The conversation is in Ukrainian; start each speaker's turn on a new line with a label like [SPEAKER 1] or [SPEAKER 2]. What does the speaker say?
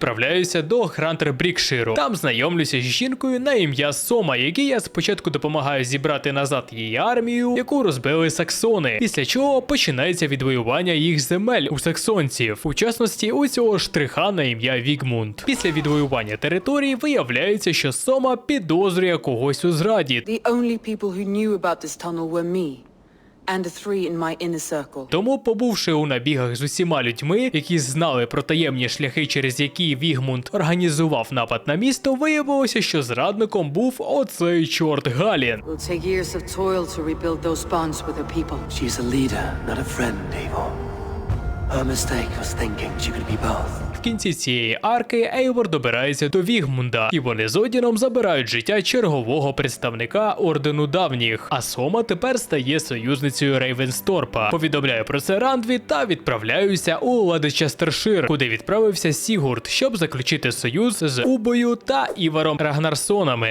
[SPEAKER 1] відправляюся до Грантер Брікширу. Там знайомлюся з жінкою на ім'я Сома, якій я спочатку допомагаю зібрати назад її армію, яку розбили саксони. Після чого починається відвоювання їх земель у саксонців, у частності у цього штриха на ім'я Вігмунд. Після відвоювання території виявляється, що Сома підозрює когось у зраді.
[SPEAKER 2] The only people who knew about this tunnel were me
[SPEAKER 1] Тому, побувши у набігах з усіма людьми, які знали про таємні шляхи, через які Вігмунд організував напад на місто, виявилося, що зрадником був оцей чорт Галін.
[SPEAKER 3] She's a leader, not a friend, Eivor.
[SPEAKER 1] В кінці цієї арки Ейвор добирається до Вігмунда, і вони з Одіном забирають життя чергового представника ордену давніх. А Сома тепер стає союзницею Рейвенсторпа. Повідомляє про це Рандві та відправляюся у Ладечестершир, куди відправився Сігурд, щоб заключити союз з Убою та Іваром Рагнарсонами.